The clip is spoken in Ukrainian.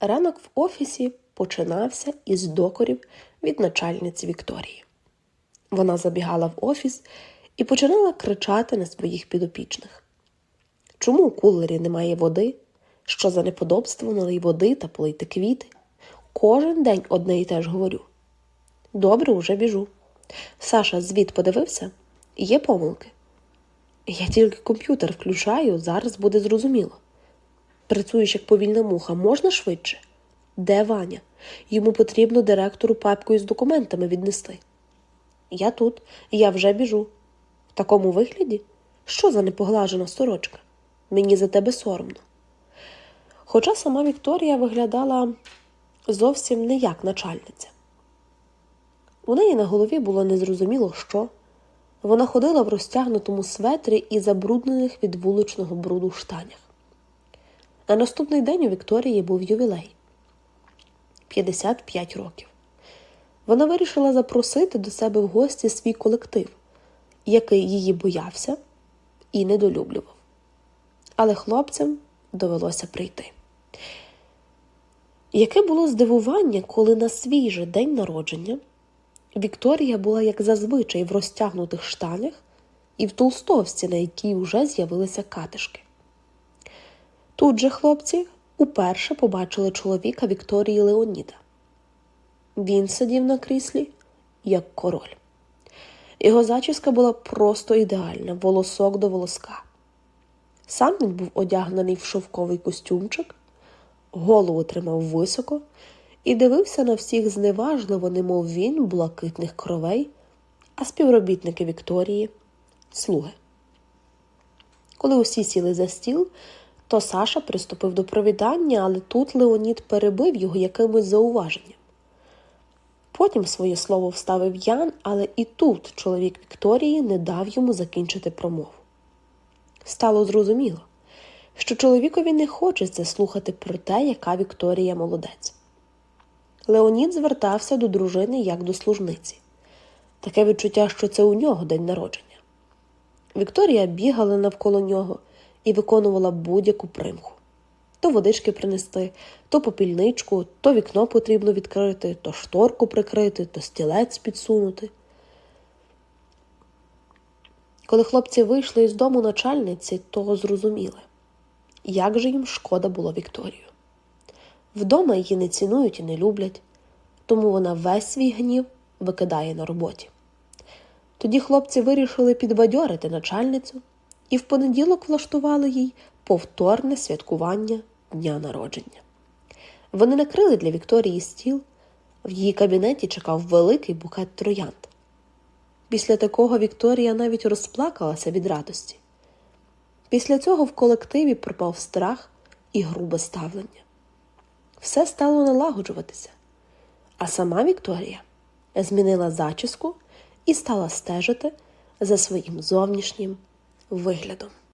Ранок в офісі починався із докорів від начальниці Вікторії. Вона забігала в офіс і починала кричати на своїх підопічних. Чому у кулері немає води? Що за неподобство налий води та полийте квіти? Кожен день одне і те ж говорю. Добре, уже біжу. Саша, звіт подивився? Є помилки. Я тільки комп'ютер включаю, зараз буде зрозуміло. Працюєш як повільна муха, можна швидше? Де Ваня? Йому потрібно директору папку із документами віднести. Я тут, я вже біжу. В такому вигляді? Що за непоглажена сорочка? Мені за тебе соромно. Хоча сама Вікторія виглядала зовсім не як начальниця. У неї на голові було незрозуміло що. Вона ходила в розтягнутому светрі і забруднених від вуличного бруду штанях. На наступний день у Вікторії був ювілей 55 років. Вона вирішила запросити до себе в гості свій колектив, який її боявся і недолюблював. Але хлопцям довелося прийти. Яке було здивування, коли на свій же день народження Вікторія була, як зазвичай, в розтягнутих штанях і в толстовці, на якій вже з'явилися катишки. Тут же хлопці уперше побачили чоловіка Вікторії Леоніда. Він сидів на кріслі, як король. Його зачіска була просто ідеальна, волосок до волоска. Сам він був одягнений в шовковий костюмчик, голову тримав високо і дивився на всіх зневажливо, немов він блакитних кровей, а співробітники Вікторії слуги. Коли усі сіли за стіл, то Саша приступив до провідання, але тут Леонід перебив його якимось зауваженням. Потім своє слово вставив Ян, але і тут чоловік Вікторії не дав йому закінчити промову. Стало зрозуміло, що чоловікові не хочеться слухати про те, яка Вікторія молодець. Леонід звертався до дружини як до служниці. Таке відчуття, що це у нього день народження. Вікторія бігала навколо нього і виконувала будь-яку примху. То водички принести, то попільничку, то вікно потрібно відкрити, то шторку прикрити, то стілець підсунути. Коли хлопці вийшли із дому начальниці, то зрозуміли, як же їм шкода було Вікторію. Вдома її не цінують і не люблять, тому вона весь свій гнів викидає на роботі. Тоді хлопці вирішили підбадьорити начальницю і в понеділок влаштували їй повторне святкування дня народження. Вони накрили для Вікторії стіл, в її кабінеті чекав великий букет троянд. Після такого Вікторія навіть розплакалася від радості. Після цього в колективі пропав страх і грубе ставлення. Все стало налагоджуватися, а сама Вікторія змінила зачіску і стала стежити за своїм зовнішнім виглядом.